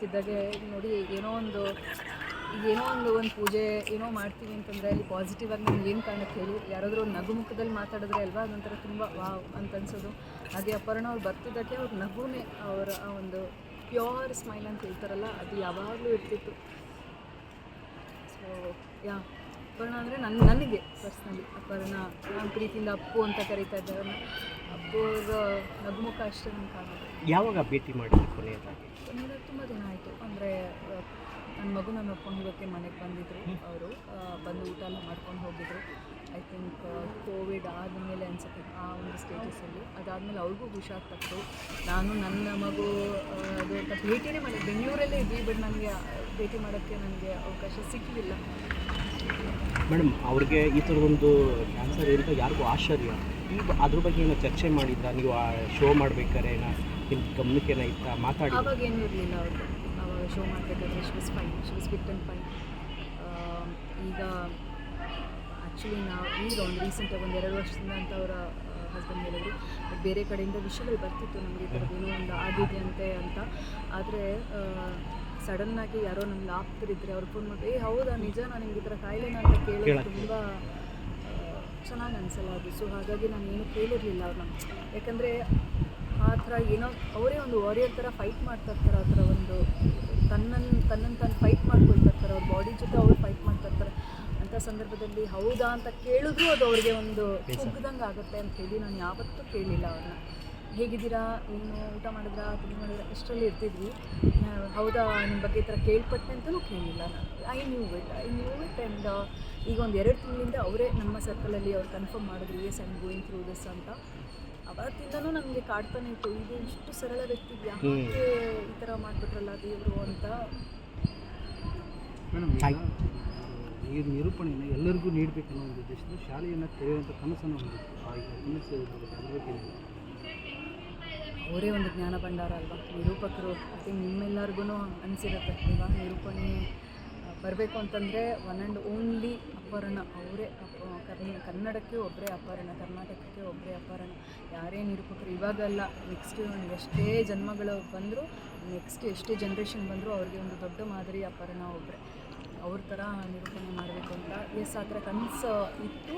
ಬರ್ತಿದ್ದಾಗೆ ನೋಡಿ, ಏನೋ ಒಂದು ಏನೋ ಒಂದು ಒಂದು ಪೂಜೆ ಏನೋ ಮಾಡ್ತೀವಿ ಅಂತಂದರೆ ಅಲ್ಲಿ ಪಾಸಿಟಿವ್ ಆಗಿ ನಮ್ಗೆ ಏನು ಕಾರಣಕ್ಕೆ ಹೇಳಿ? ಯಾರಾದರೂ ಒಂದು ನಗು ಮುಖದಲ್ಲಿ ಮಾತಾಡಿದ್ರೆ ಅಲ್ವಾ? ಅದೊಂಥರ ತುಂಬ ವಾವ್ ಅಂತ ಅನ್ಸೋದು. ಹಾಗೆ ಅಪರ್ಣ ಅವ್ರು ಬರ್ತಿದ್ದಕ್ಕೆ ಅವ್ರ ನಗುನೇ ಅವರ ಆ ಒಂದು ಪ್ಯೂರ್ ಸ್ಮೈಲ್ ಅಂತ ಹೇಳ್ತಾರಲ್ಲ, ಅದು ಯಾವಾಗಲೂ ಇರ್ತಿತ್ತು. ಸೊ ಯಾ ಅಪರ್ಣ ಅಂದರೆ ನನ್ನ ನನಗೆ ಪರ್ಸ್ನಲಿ ಅಪರ್ಣ ನಾನು ಪ್ರೀತಿಯಿಂದ ಅಪ್ಪು ಅಂತ ಕರೀತಾ ಇದ್ದೆ. ಅವ್ರನ್ನ ಅಪ್ಪು ಅವ್ರ ನಗುಮುಖ ಅಷ್ಟೇ ನನ್ನ ಕಾಣೋದು ಯಾವಾಗ ಭೇಟಿ ಮಾಡಿದ್ರು ಕೊನೆಯದಾಗಿ? ಕೊನೆಯದಾಗಿ ತುಂಬ ದಿನ ಆಯಿತು. ಅಂದರೆ ನನ್ನ ಮಗುನ ನೋಡ್ಕೊಂಡು ಹೋಗೋಕ್ಕೆ ಮನೆಗೆ ಬಂದಿದ್ದರು ಅವರು. ಬಂದು ಊಟ ಎಲ್ಲ ಮಾಡ್ಕೊಂಡು ಹೋಗಿದ್ರು. ಐ ಥಿಂಕ್ ಕೋವಿಡ್ ಆದಮೇಲೆ ಅನಿಸುತ್ತೆ ಆ ಒಂದು ಸ್ಟೇಟಸಲ್ಲಿ ಅದಾದಮೇಲೆ ಅವ್ರಿಗೂ ಹುಷಾರು ತಪ್ಪು ನಾನು ನನ್ನ ಮಗು ಭೇಟಿನೇ ಮಾಡಿ ಬೆಂಗಳೂರಲ್ಲೇ ಇದ್ವಿ ಬಟ್ ನನಗೆ ಭೇಟಿ ಮಾಡೋಕ್ಕೆ ನನಗೆ ಅವಕಾಶ ಸಿಗಲಿಲ್ಲ. ಮೇಡಮ್, ಅವ್ರಿಗೆ ಈ ಥರದೊಂದು ಕ್ಯಾನ್ಸರ್ ಇರುತ್ತೆ ಯಾರಿಗೂ ಆಶ್ಚರ್ಯ. ಈಗ ಅದ್ರ ಬಗ್ಗೆ ಏನೋ ಚರ್ಚೆ ಮಾಡಿದ್ದ ನೀವು ಆ ಶೋ ಮಾಡ್ಬೇಕಾದ್ರೆ ಏನೋ ನಿಮ್ಮ ಗಮನಕ್ಕೆ ಏನೋ ಇತ್ತ? ಮಾತಾಡಿ. ಅವಾಗ ಏನು ಇರಲಿಲ್ಲ ಅವಾಗ ಶೋ ಮಾಡಬೇಕಾದ್ರೆ shoes fine shoes bit and fine ಈಗ ಆ್ಯಕ್ಚುಲಿ ನಾವು ಈಗ ಒಂದು ರೀಸೆಂಟಾಗಿ ಒಂದು ಎರಡು ವರ್ಷದಿಂದ ಅಂತ ಅವರ ಹಸ್ಬೆಂಡ್ ಹೇಳಿದ್ರು. ಬಟ್ ಬೇರೆ ಕಡೆಯಿಂದ ವಿಷಯಗಳು ಬರ್ತಿತ್ತು ನಮಗೆ ಈ ಏನೋ ಒಂದು ಆಗಿದೆ ಅಂತೆ. ಅಂತ ಆದರೆ ಸಡನ್ನಾಗಿ ಯಾರೋ ನಮ್ಗೆ ಆಗ್ತಿರಿದ್ರೆ ಅವ್ರು ಫೋನ್ ಮಾಡಿ ಏ ಹೌದಾ ನಿಜ ನಾನು ನಿಮ್ಗೆ ಈ ಥರ ಕಾಯಿಲೆನ ಅಂತ ಕೇಳೋದು. ತುಂಬ ಚೆನ್ನಾಗಿ ಅನಿಸಲ್ಲ ಅದು. ಸೊ ಹಾಗಾಗಿ ನಾನು ಏನು ಕೇಳಿರಲಿಲ್ಲ ಅವ್ರನ್ನ. ಯಾಕಂದರೆ ಆ ಥರ ಏನೋ ಅವರೇ ಒಂದು ವಾರಿಯರ್ ಥರ ಫೈಟ್ ಮಾಡ್ತಾ ಇರ್ತಾರೆ ಆ ಥರ ಒಂದು ತನ್ನನ್ನು ತನ್ನನ್ನು ತಾನು ಫೈಟ್ ಮಾಡ್ಕೊಳ್ತಾ ಇರ್ತಾರೆ ಅವ್ರ ಬಾಡಿ ಜೊತೆ ಅವ್ರು ಫೈಟ್ ಮಾಡ್ತಾ ಇರ್ತಾರೆ. ಅಂಥ ಸಂದರ್ಭದಲ್ಲಿ ಹೌದಾ ಅಂತ ಕೇಳಿದ್ರು ಅದು ಅವ್ರಿಗೆ ಒಂದು ಸುಗ್ಗದಂಗೆ ಆಗುತ್ತೆ ಅಂತ ಹೇಳಿ ನಾನು ಯಾವತ್ತೂ ಕೇಳಿಲ್ಲ ಅವ್ರನ್ನ. ಹೇಗಿದ್ದೀರಾ? ಏನು ಊಟ ಮಾಡಿದ್ರಾ? ತಿಂಡಿ ಮಾಡಿದ್ರಾ? ಇಷ್ಟರಲ್ಲಿ ಇರ್ತಿದ್ವಿ. ಹೌದಾ? ನಿಮ್ಮ ಬಗ್ಗೆ ಈ ಥರ ಕೇಳ್ಪಟ್ಟೆ ಅಂತಲೂ ಕೇಳಿಲ್ಲ ನಾನು. I knew it I knew it and ಈಗ ಒಂದು ಎರಡು ತಿಂಗಳಿಂದ ಅವರೇ ನಮ್ಮ ಸರ್ಕಲಲ್ಲಿ ಅವ್ರು ಕನ್ಫರ್ಮ್ ಮಾಡಿದ್ರು yes I'm going through this ಅಂತ. ಅವತ್ತಿಂದನೂ ನಮಗೆ ಕಾಡ್ತಾನೆ ಇತ್ತು. ಇದು ಇಷ್ಟು ಸರಳ ವ್ಯಕ್ತಿ ಯಾಕೆ ಈ ಥರ ಮಾಡಿಬಿಟ್ರಲ್ಲ ದೇವರು ಅಂತ. ಈ ನಿರೂಪಣೆಯನ್ನು ಎಲ್ಲರಿಗೂ ನೀಡಬೇಕನ್ನೋ ಒಂದು ಉದ್ದೇಶದಿಂದ ಶಾಲೆಯನ್ನು ತೆರೆಯುವಂಥ ಕನಸನ್ನು ಹೊಂದಿತ್ತು ಆ ಕನಸು ಅದ್ರ ಬಗ್ಗೆ ಏನು? ಅವರೇ ಒಂದು ಜ್ಞಾನ ಭಂಡಾರ ಅಲ್ವಾ? ನಿರೂಪಕರು ಐ ಥಿಂಕ್ ನಿಮ್ಮೆಲ್ಲರಿಗೂ ಅನಿಸಿರುತ್ತೆ ಅಲ್ವಾ? ನಿರೂಪಣೆ ಬರಬೇಕು ಅಂತಂದರೆ ಒನ್ ಆ್ಯಂಡ್ ಓನ್ಲಿ ಅಪರ್ಣ. ಅವರೇ ಅಪ, ಕರ್ನ, ಕನ್ನಡಕ್ಕೆ ಒಬ್ಬರೇ ಅಪರ್ಣ, ಕರ್ನಾಟಕಕ್ಕೆ ಒಬ್ಬರೇ ಅಪರ್ಣ. ಯಾರೇ ನಿರೂಪಕರು, ಇವಾಗಲ್ಲ ನೆಕ್ಸ್ಟ್ ಎಷ್ಟೇ ಜನ್ಮಗಳು ಬಂದರೂ ನೆಕ್ಸ್ಟ್ ಎಷ್ಟೇ ಜನ್ರೇಷನ್ ಬಂದರೂ ಅವ್ರಿಗೆ ಒಂದು ದೊಡ್ಡ ಮಾದರಿ ಅಪರ್ಣ ಒಬ್ಬರೇ ಅವ್ರ ಥರ ನಿರೂಪಣೆ ಮಾಡಬೇಕು ಅಂತ, ಎಸ್, ಆ ಥರ ಕನಸು ಇತ್ತು.